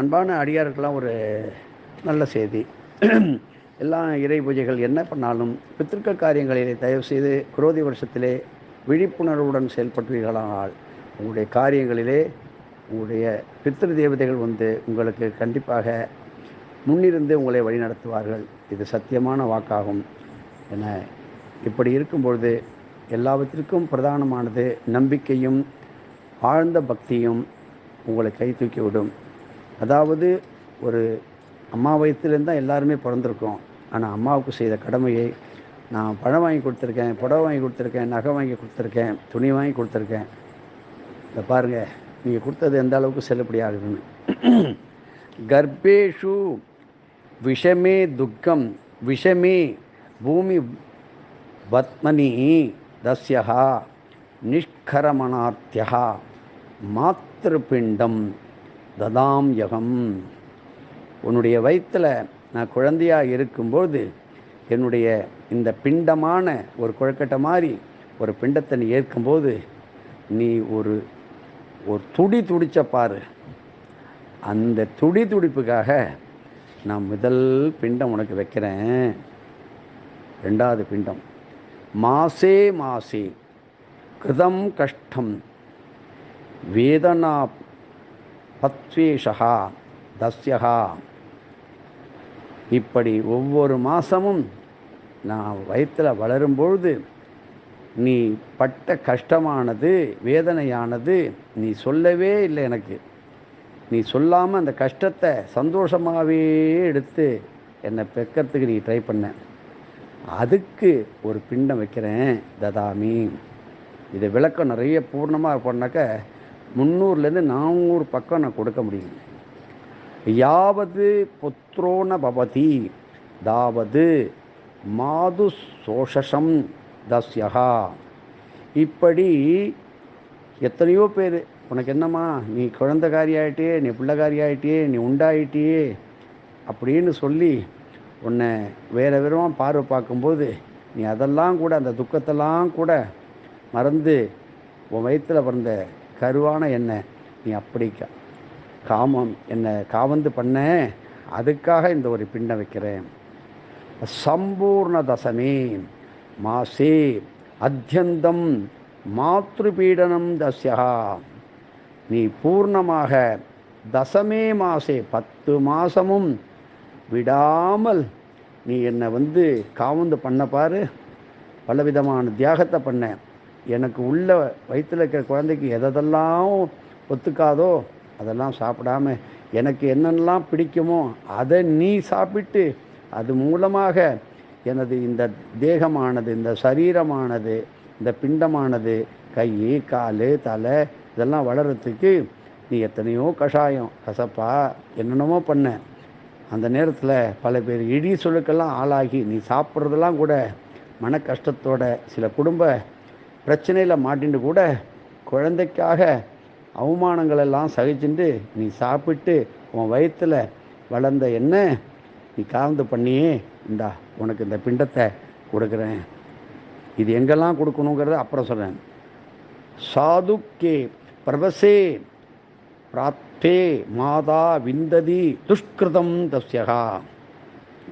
அன்பான அடியாருக்கெல்லாம் ஒரு நல்ல செய்தி. எல்லா இறை பூஜைகள் என்ன பண்ணாலும் பித்திருக்க காரியங்களிலே தயவு செய்து குரோதி வருஷத்திலே விழிப்புணர்வுடன் செயல்பட்டுவீர்களானால் உங்களுடைய காரியங்களிலே உங்களுடைய பித்திரு தேவதைகள் வந்து உங்களுக்கு கண்டிப்பாக முன்னிருந்து உங்களை வழிநடத்துவார்கள். இது சத்தியமான வாக்காகும் என இப்படி இருக்கும்பொழுது எல்லாவற்றிற்கும் பிரதானமானது நம்பிக்கையும் ஆழ்ந்த பக்தியும் உங்களை கை தூக்கி விடும். அதாவது ஒரு அம்மா வயிற்றுலேருந்து தான் எல்லாருமே பிறந்திருக்கோம். ஆனால் அம்மாவுக்கு செய்த கடமையை நான் பழம் வாங்கி கொடுத்துருக்கேன் புடவை வாங்கி கொடுத்துருக்கேன் நகை வாங்கி கொடுத்துருக்கேன் துணி வாங்கி கொடுத்துருக்கேன். இதை பாருங்கள் நீங்கள் கொடுத்தது எந்த அளவுக்கு செல்லுபடி ஆகுதுன்னு. கர்ப்பேஷு விஷமே துக்கம் விஷமே பூமி பத்மனி தஸ்யா மாத் திருப்பிண்டம் ததாம் யகம். உன்னுடைய வயிற்றில் நான் குழந்தையாக இருக்கும்போது என்னுடைய இந்த பிண்டமான ஒரு குழக்கட்டை மாதிரி ஒரு பிண்டத்தை நீ ஏற்கும்போது நீ ஒரு ஒரு துடி துடிச்ச பாரு. அந்த துடி துடிப்புக்காக நான் முதல் பிண்டம் உனக்கு வைக்கிறேன். ரெண்டாவது பிண்டம். மாசே மாசே. கிருதம் கஷ்டம். வேதனா பத்வேஷா தஸ்யகா இப்படி ஒவ்வொரு மாதமும் நான் வயிற்றில் வளரும்பொழுது நீ பட்ட கஷ்டமானது வேதனையானது நீ சொல்லவே இல்லை எனக்கு. நீ சொல்லாமல் அந்த கஷ்டத்தை சந்தோஷமாகவே எடுத்து என்னை பெக்கிறதுக்கு நீ ட்ரை பண்ண. அதுக்கு ஒரு பிண்டம் வைக்கிறேன் ததாமி. இதை விளக்கம் நிறைய பூர்ணமாக பண்ணாக்க முந்நூறுலேருந்து நானூறு பக்கம் நான் கொடுக்க முடியும் யாவது புத்திரோன பவதி தாவது மாது சோஷம் தஸ்யகா இப்படி எத்தனையோ பேர் உனக்கு என்னம்மா நீ குழந்தைக்காரி ஆகிட்டியே நீ பிள்ளைக்காரி ஆகிட்டியே நீ உண்டாயிட்டியே அப்படின்னு சொல்லி உன்னை வேறு விதமாக பார்வை பார்க்கும்போது நீ அதெல்லாம் கூட அந்த துக்கத்தெல்லாம் கூட மறந்து உன் வயிற்றில் பிறந்த கருவான என்ன நீ அப்படி கா- காமம் என்னை காவந்து பண்ண. அதுக்காக இந்த ஒரு பிண்டம் வைக்கிறேன். சம்பூர்ண தசமே மாசே அத்தியந்தம் மாத்ருபீடனம் தஸ்யா. நீ பூர்ணமாக தசமே மாசே பத்து மாசமும் விடாமல் நீ என்னை வந்து காவந்து பண்ண பாரு. பலவிதமான தியாகத்தை பண்ண எனக்கு உள்ள வயிற்றில் இருக்கிற குழந்தைக்கு எதெல்லாம் ஒத்துக்காதோ அதெல்லாம் சாப்பிடாம எனக்கு என்னென்னலாம் பிடிக்குமோ அதை நீ சாப்பிட்டு அது மூலமாக எனது இந்த தேகமானது இந்த சரீரமானது இந்த பிண்டமானது கை கால் தலை இதெல்லாம் வளர்கிறதுக்கு நீ எத்தனையோ கஷாயம் கசப்பா என்னென்னமோ பண்ண. அந்த நேரத்தில் பல பேர் இடி சொலுக்கெல்லாம் ஆளாகி நீ சாப்பிட்றதெல்லாம் கூட மன கஷ்டத்தோட சில குடும்ப பிரச்சனையில் மாட்டின்னு கூட குழந்தைக்காக அவமானங்கள் எல்லாம் சகிச்சுட்டு நீ சாப்பிட்டு உன் வயிற்றில் வளர்ந்த என்ன நீ கலந்து பண்ணியே இந்தா உனக்கு இந்த பிண்டத்தை கொடுக்குறேன். இது எங்கெல்லாம் கொடுக்கணுங்கிறத அப்புறம் சொல்கிறேன் சாதுக்கே பிரபசே பிராப்தே மாதா விந்ததி துஷ்கிருதம் தஸ்யகா.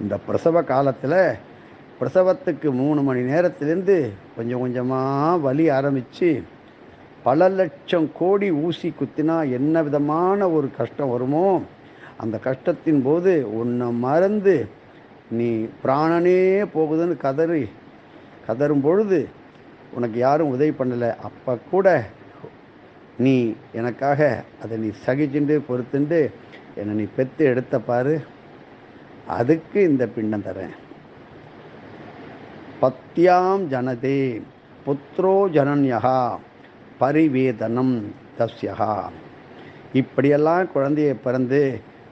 இந்த பிரசவ காலத்தில் பிரசவத்துக்கு மூணு மணி நேரத்திலேருந்து கொஞ்சம் கொஞ்சமாக வலி ஆரம்பித்து பல லட்சம் கோடி ஊசி குத்தினா என்ன விதமான ஒரு கஷ்டம் வருமோ அந்த கஷ்டத்தின் போது உன்னை மறந்து நீ பிராணனே போகுதுன்னு கதறி கதறும் பொழுது உனக்கு யாரும் உதவி பண்ணலை. அப்போ கூட நீ எனக்காக அதை நீ சகிச்சுண்டு பொறுத்துண்டு என்னை நீ பெற்று எடுத்த பாரு. அதுக்கு இந்த பிண்டம் தரேன். பத்யாம் ஜனதே புத்ரோ ஜனன்யகா பரிவேதனம் தஸ்யகா. இப்படியெல்லாம் குழந்தையை பிறந்து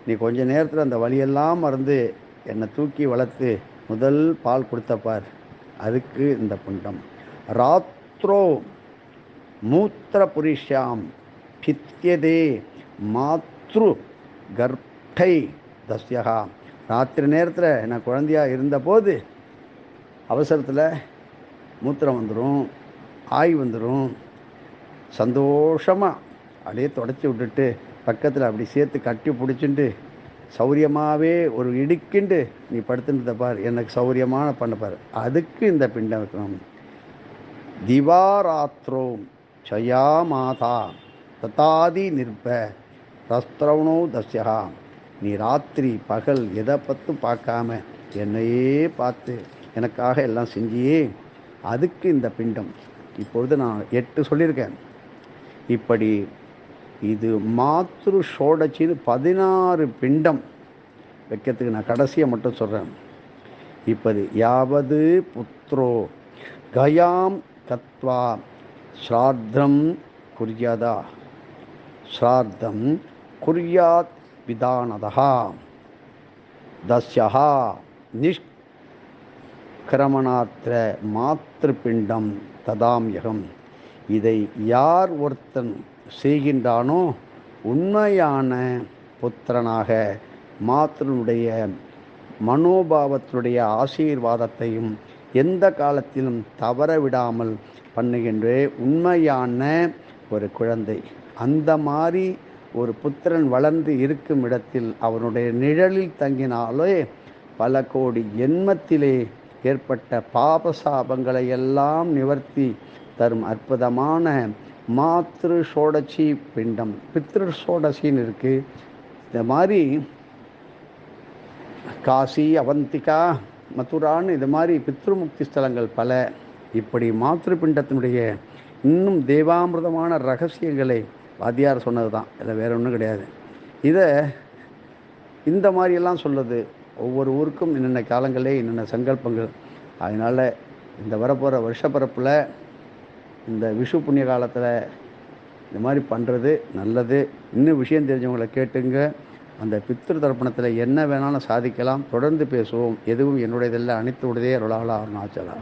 நீ கொஞ்ச நேரத்தில் அந்த வழியெல்லாம் மறந்து என்னை தூக்கி வளர்த்து முதல் பால் கொடுத்த பார் அதுக்கு இந்த புண்டம். ராத்ரோ மூத்திர புரிஷாம் பித்தியதே மாத்ரு கர்ப்பை தஸ்யகா. ராத்திரி நேரத்தில் நான் குழந்தையா இருந்தபோது அவசரத்தில் மூத்திரம் வந்துடும் ஆய் வந்துடும் சந்தோஷமாக அப்படியே தொடச்சி விட்டுட்டு பக்கத்தில் அப்படி சேர்த்து கட்டி பிடிச்சிட்டு சௌரியமாகவே ஒரு இடுக்கிண்டு நீ படுத்துட்டு பார். எனக்கு சௌரியமான பண்ணப்பார் அதுக்கு இந்த பிண்டம் வைக்கணும். திவாராத்ரோ சயா மாதா தத்தாதி நிற்ப ரஸ்திரவணோ தஸ்யா நீ ராத்திரி பகல் எதை பற்றும் பார்க்காம என்னையே பார்த்து எனக்காக எல்லாம் செஞ்சியே அதுக்கு இந்த பிண்டம். இப்பொழுது நான் எட்டு சொல்லியிருக்கேன். இப்படி இது மாத்ரு ஷோடச்சின்னு பதினாறு பிண்டம் வைக்கிறதுக்கு நான் கடைசியை மட்டும் சொல்கிறேன் இப்போது யாவது புத்ரோ கயாம் கத்வா ஸ்ராத்தம் குர்யதா? ஸ்ராத்தம் குர்யாத் விதானதா தஸ்யா நிஷ்கிரமணாத்திர மாத்திருப்பிண்டம் ததாம்யகம் இதை யார் ஒருத்தன் செய்கின்றானோ உண்மையான புத்திரனாக மாத்திரனுடைய மனோபாவத்தினுடைய ஆசீர்வாதத்தையும் எந்த காலத்திலும் தவற விடாமல் பண்ணுகின்ற உண்மையான ஒரு குழந்தை. அந்த மாதிரி ஒரு புத்திரன் வளர்ந்து இருக்கும் இடத்தில் அவனுடைய நிழலில் தங்கினாலே பல கோடி ஜென்மத்திலே ஏற்பட்ட பாபசாபங்களை எல்லாம் நிவர்த்தி தரும் அற்புதமான மாத்ரு சோடச்சி பிண்டம் பித்ரு சோடசின்னு இருக்குது இந்த மாதிரி காசி அவந்திகா மதுரான்னு இது மாதிரி பித்ருமுக்தி ஸ்தலங்கள் பல. இப்படி மாத்ரு பிண்டத்தினுடைய இன்னும் தேவாமிர்தமான ரகசியங்களை வாத்தியார் சொன்னது தான் இதில் வேற ஒன்றும் கிடையாது. இதை இந்த மாதிரியெல்லாம் சொல்லுது. ஒவ்வொரு ஊருக்கும் என்னென்ன காலங்களே என்னென்ன சங்கல்பங்கள். அதனால் இந்த வரப்போகிற வருஷப்பரப்பில் இந்த விஷு புண்ணிய காலத்தில் இந்த மாதிரி பண்ணுறது நல்லது. இன்னும் விஷயம் தெரிஞ்சவங்களை கேட்டுங்க. அந்த பித்ரு தர்ப்பணத்தில் என்ன வேணாலும் சாதிக்கலாம். தொடர்ந்து பேசுவோம். எதுவும் என்னுடையதெல்லாம் அனைத்து உடையதே அருளாளா அருணாச்சலா.